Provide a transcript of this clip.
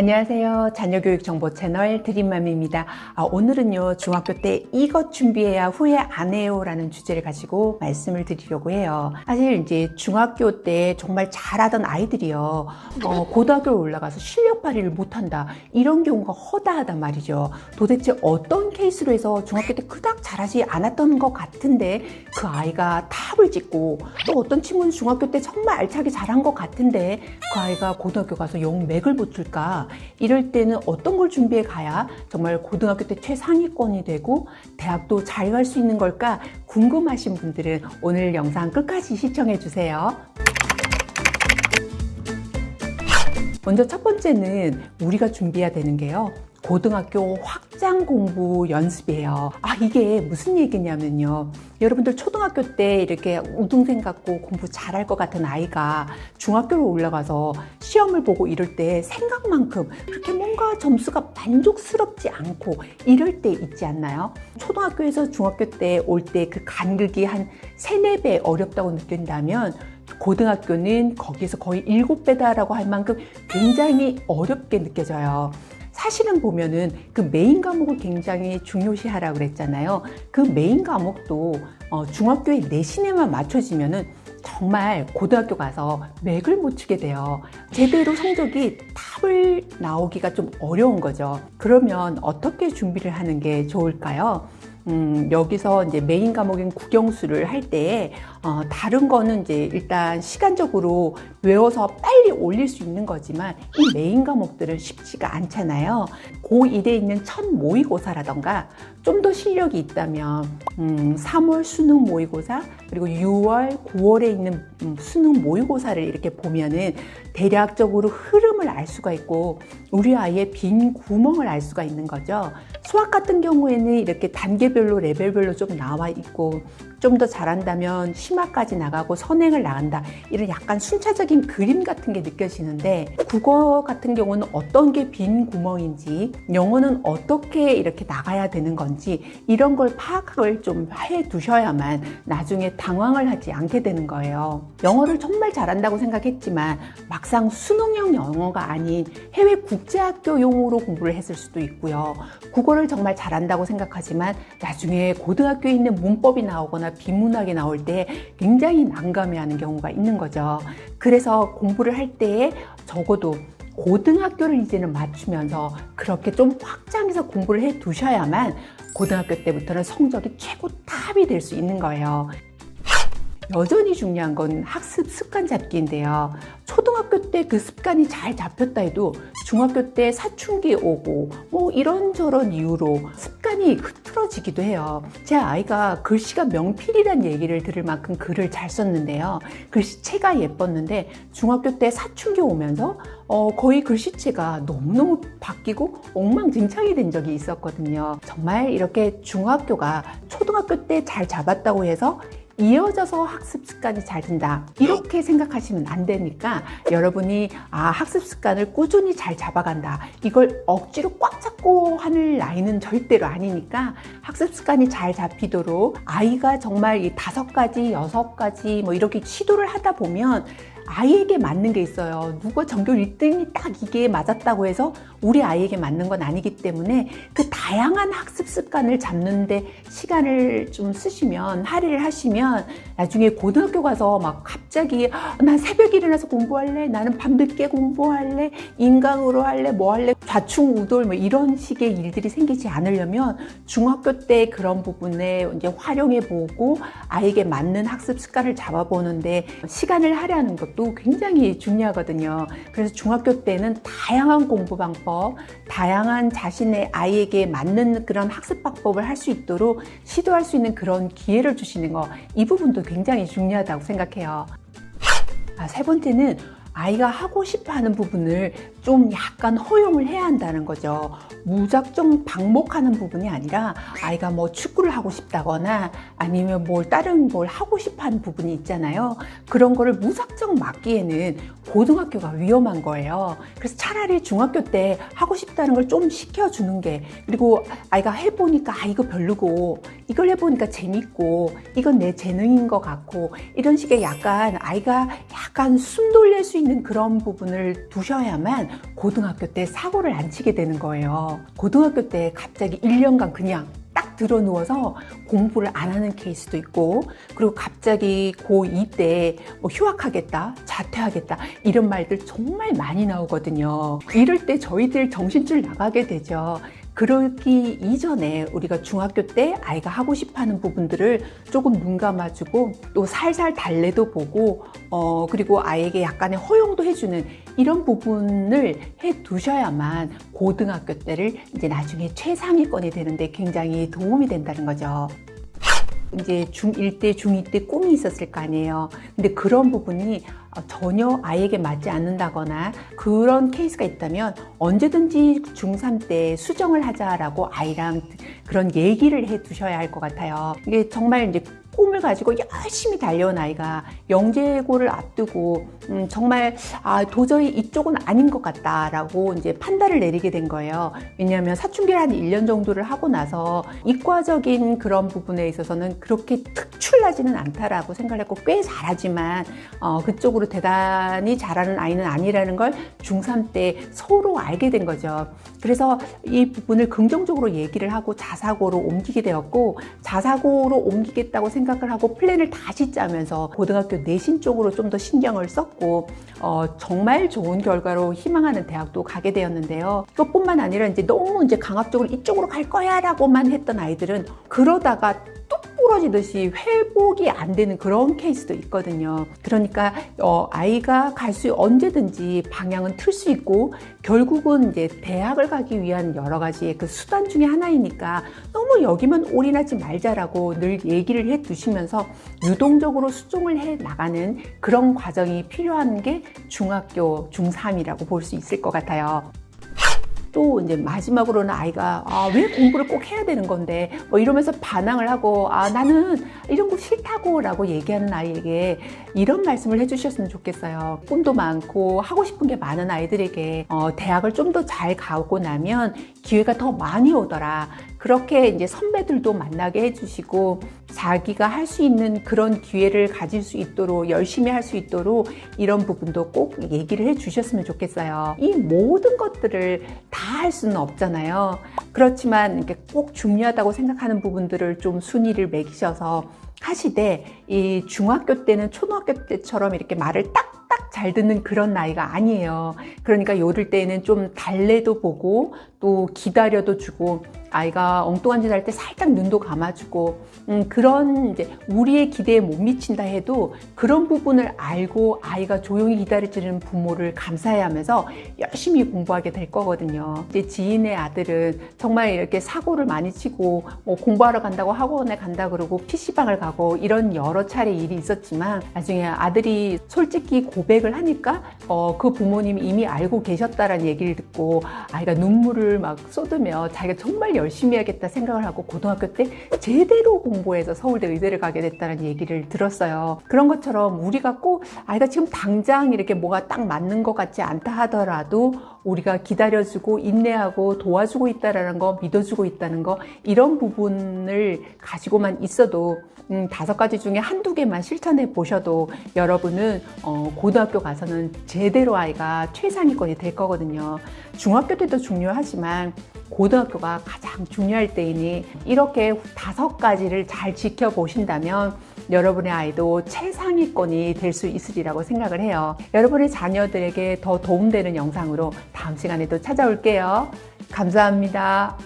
안녕하세요. 자녀교육 정보 채널 드림맘입니다. 아, 오늘은요, 중학교 때 이것 준비해야 후회 안 해요 라는 주제를 가지고 말씀을 드리려고 해요. 사실 이제 중학교 때 정말 잘하던 아이들이요, 어, 고등학교에 올라가서 실력 발휘를 못한다. 이런 경우가 허다하단 말이죠. 도대체 어떤 케이스로 해서 중학교 때 그닥 잘하지 않았던 것 같은데 그 아이가 탑을 찍고 또 어떤 친구는 중학교 때 정말 알차게 잘한 것 같은데 그 아이가 고등학교 가서 영 맥을 붙을까? 이럴 때는 어떤 걸 준비해 가야 정말 고등학교 때 최상위권이 되고 대학도 잘 갈 수 있는 걸까 궁금하신 분들은 오늘 영상 끝까지 시청해 주세요. 먼저 첫 번째는 우리가 준비해야 되는 게요. 고등학교 확장 공부 연습이에요. 아, 이게 무슨 얘기냐면요. 여러분들 초등학교 때 이렇게 우등생 같고 공부 잘할 것 같은 아이가 중학교로 올라가서 시험을 보고 이럴 때 생각만큼 그렇게 뭔가 점수가 만족스럽지 않고 이럴 때 있지 않나요? 초등학교에서 중학교 때 올 때 그 간극이 한 세네 배 어렵다고 느낀다면 고등학교는 거기에서 거의 일곱 배다라고 할 만큼 굉장히 어렵게 느껴져요. 사실은 보면은 그 메인 과목을 굉장히 중요시하라고 그랬잖아요. 그 메인 과목도 어, 중학교의 내신에만 맞춰지면은 정말 고등학교 가서 맥을 못 추게 돼요. 제대로 성적이 탑을 나오기가 좀 어려운 거죠. 그러면 어떻게 준비를 하는 게 좋을까요? 음, 여기서 이제 메인 과목인 국영수를 할 때, 어, 다른 거는 이제 일단 시간적으로 외워서 빨리 올릴 수 있는 거지만, 이 메인 과목들은 쉽지가 않잖아요. 고1에 있는 첫 모의고사라던가, 좀 더 실력이 있다면, 음, 3월 수능 모의고사, 그리고 6월, 9월에 있는 음, 수능 모의고사를 이렇게 보면은 대략적으로 흐름을 알 수가 있고, 우리 아이의 빈 구멍을 알 수가 있는 거죠. 수학 같은 경우에는 이렇게 단계별로 레벨별로 좀 나와 있고 좀 더 잘한다면 심화까지 나가고 선행을 나간다. 이런 약간 순차적인 그림 같은 게 느껴지는데 국어 같은 경우는 어떤 게 빈 구멍인지 영어는 어떻게 이렇게 나가야 되는 건지 이런 걸 파악을 좀 해 두셔야만 나중에 당황을 하지 않게 되는 거예요. 영어를 정말 잘한다고 생각했지만 막상 수능형 영어가 아닌 해외 국제학교용으로 공부를 했을 수도 있고요. 국어를 정말 잘한다고 생각하지만 나중에 고등학교에 있는 문법이 나오거나 비문학이 나올 때 굉장히 난감해하는 경우가 있는 거죠. 그래서 공부를 할 때에 적어도 고등학교를 이제는 맞추면서 그렇게 좀 확장해서 공부를 해 두셔야만 고등학교 때부터는 성적이 최고 탑이 될 수 있는 거예요. 여전히 중요한 건 학습 습관 잡기인데요. 초등학교 때 그 습관이 잘 잡혔다 해도 중학교 때 사춘기 오고 뭐 이런저런 이유로 습관이 흐트러지기도 해요. 제 아이가 글씨가 명필이란 얘기를 들을 만큼 글을 잘 썼는데요. 글씨체가 예뻤는데 중학교 때 사춘기 오면서 어, 거의 글씨체가 너무너무 바뀌고 엉망진창이 된 적이 있었거든요. 정말 이렇게 중학교가 초등학교 때 잘 잡았다고 해서 이어져서 학습 습관이 잘 든다. 이렇게 생각하시면 안 되니까 여러분이 아, 학습 습관을 꾸준히 잘 잡아간다. 이걸 억지로 꽉 잡고 하는 나이는 절대로 아니니까 학습 습관이 잘 잡히도록 아이가 정말 이 다섯 가지, 여섯 가지 뭐 이렇게 시도를 하다 보면 아이에게 맞는 게 있어요. 누가 전교 1등이 딱 이게 맞았다고 해서 우리 아이에게 맞는 건 아니기 때문에 그 다양한 학습 습관을 잡는데 시간을 좀 쓰시면, 할애를 하시면 나중에 고등학교 가서 막 갑자기 난 새벽에 일어나서 공부할래, 나는 밤늦게 공부할래, 인강으로 할래, 뭐 할래, 좌충우돌 뭐 이런 식의 일들이 생기지 않으려면 중학교 때 그런 부분에 이제 활용해 보고 아이에게 맞는 학습 습관을 잡아보는데 시간을 할애하는 것도 굉장히 중요하거든요. 그래서 중학교 때는 다양한 공부 방법, 다양한 자신의 아이에게 맞는 그런 학습 방법을 할 수 있도록 시도할 수 있는 그런 기회를 주시는 거, 이 부분도 굉장히 중요하다고 생각해요. 아, 세 번째는 아이가 하고 싶어 하는 부분을 좀 약간 허용을 해야 한다는 거죠. 무작정 방목하는 부분이 아니라 아이가 뭐 축구를 하고 싶다거나 아니면 뭘 다른 뭘 하고 싶어 하는 부분이 있잖아요. 그런 거를 무작정 맡기에는 고등학교가 위험한 거예요. 그래서 차라리 중학교 때 하고 싶다는 걸 좀 시켜주는 게 그리고 아이가 해보니까 아, 이거 별로고 이걸 해보니까 재밌고 이건 내 재능인 것 같고 이런 식의 약간 아이가 약간 숨 돌릴 수 있는 그런 부분을 두셔야만 고등학교 때 사고를 안 치게 되는 거예요. 고등학교 때 갑자기 1년간 그냥 딱 들어 누워서 공부를 안 하는 케이스도 있고, 그리고 갑자기 고2 때 뭐 휴학하겠다, 자퇴하겠다, 이런 말들 정말 많이 나오거든요. 이럴 때 저희들 정신줄 나가게 되죠. 그러기 이전에 우리가 중학교 때 아이가 하고 싶어 하는 부분들을 조금 눈 감아주고 또 살살 달래도 보고 어 그리고 아이에게 약간의 허용도 해주는 이런 부분을 해 두셔야만 고등학교 때를 이제 나중에 최상위권이 되는데 굉장히 도움이 된다는 거죠. 이제 중1 때, 중2 때 꿈이 있었을 거 아니에요. 근데 그런 부분이 전혀 아이에게 맞지 않는다거나 그런 케이스가 있다면 언제든지 중3 때 수정을 하자라고 아이랑 그런 얘기를 해 두셔야 할 것 같아요. 이게 정말 이제 꿈을 가지고 열심히 달려온 아이가 영재고를 앞두고 음, 정말 아, 도저히 이쪽은 아닌 것 같다라고 이제 판단을 내리게 된 거예요. 왜냐하면 사춘기를 한 1년 정도를 하고 나서 이과적인 그런 부분에 있어서는 그렇게 특출나지는 않다라고 생각을 했고 꽤 잘하지만 어, 그쪽으로 대단히 잘하는 아이는 아니라는 걸 중3 때 서로 알게 된 거죠. 그래서 이 부분을 긍정적으로 얘기를 하고 자사고로 옮기게 되었고 자사고로 옮기겠다고 생각 을 하고 플랜을 다시 짜면서 고등학교 내신 쪽으로 좀 더 신경을 썼고 어, 정말 좋은 결과로 희망하는 대학도 가게 되었는데요. 그것뿐만 아니라 이제 너무 이제 강압적으로 이쪽으로 갈 거야라고만 했던 아이들은 그러다가 뚝 부러지듯이 회복이 안 되는 그런 케이스도 있거든요. 그러니까 어, 아이가 갈 수 언제든지 방향은 틀 수 있고 결국은 이제 대학을 가기 위한 여러 가지의 그 수단 중에 하나이니까 너무 여기만 올인하지 말자라고 늘 얘기를 해 두시면서 유동적으로 수종을 해 나가는 그런 과정이 필요한 게 중학교 중3이라고 볼 수 있을 것 같아요. 또 이제 마지막으로는 아이가 아, 왜 공부를 꼭 해야 되는 건데 뭐 이러면서 반항을 하고 아 나는 이런 거 싫다고라고 얘기하는 아이에게 이런 말씀을 해주셨으면 좋겠어요. 꿈도 많고 하고 싶은 게 많은 아이들에게 어, 대학을 좀 더 잘 가고 나면 기회가 더 많이 오더라. 그렇게 이제 선배들도 만나게 해주시고 자기가 할 수 있는 그런 기회를 가질 수 있도록 열심히 할 수 있도록 이런 부분도 꼭 얘기를 해 주셨으면 좋겠어요. 이 모든 것들을 다 할 수는 없잖아요. 그렇지만 꼭 중요하다고 생각하는 부분들을 좀 순위를 매기셔서 하시되 이 중학교 때는 초등학교 때처럼 이렇게 말을 딱 딱 잘 듣는 그런 나이가 아니에요. 그러니까 요럴 때는 좀 달래도 보고 또 기다려도 주고 아이가 엉뚱한 짓 할 때 살짝 눈도 감아주고 음, 그런 이제 우리의 기대에 못 미친다 해도 그런 부분을 알고 아이가 조용히 기다려주는 부모를 감사해 하면서 열심히 공부하게 될 거거든요. 이제 지인의 아들은 정말 이렇게 사고를 많이 치고 뭐 공부하러 간다고 학원에 간다 그러고 PC방을 가고 이런 여러 차례 일이 있었지만 나중에 아들이 솔직히 고백을 하니까 어, 그 부모님이 이미 알고 계셨다라는 얘기를 듣고 아이가 눈물을 막 쏟으며 자기가 정말 열심히 해야겠다 생각을 하고 고등학교 때 제대로 공부해서 서울대 의대를 가게 됐다는 얘기를 들었어요. 그런 것처럼 우리가 꼭 아이가 지금 당장 이렇게 뭐가 딱 맞는 것 같지 않다 하더라도 우리가 기다려주고 인내하고 도와주고 있다라는 거 믿어주고 있다는 거 이런 부분을 가지고만 있어도 음, 다섯 가지 중에 한두 개만 실천해 보셔도 여러분은 어, 고등학교 가서는 제대로 아이가 최상위권이 될 거거든요. 중학교 때도 중요하지만 고등학교가 가장 중요할 때이니 이렇게 다섯 가지를 잘 지켜보신다면 여러분의 아이도 최상위권이 될 수 있으리라고 생각을 해요. 여러분의 자녀들에게 더 도움되는 영상으로 다음 시간에도 찾아올게요. 감사합니다.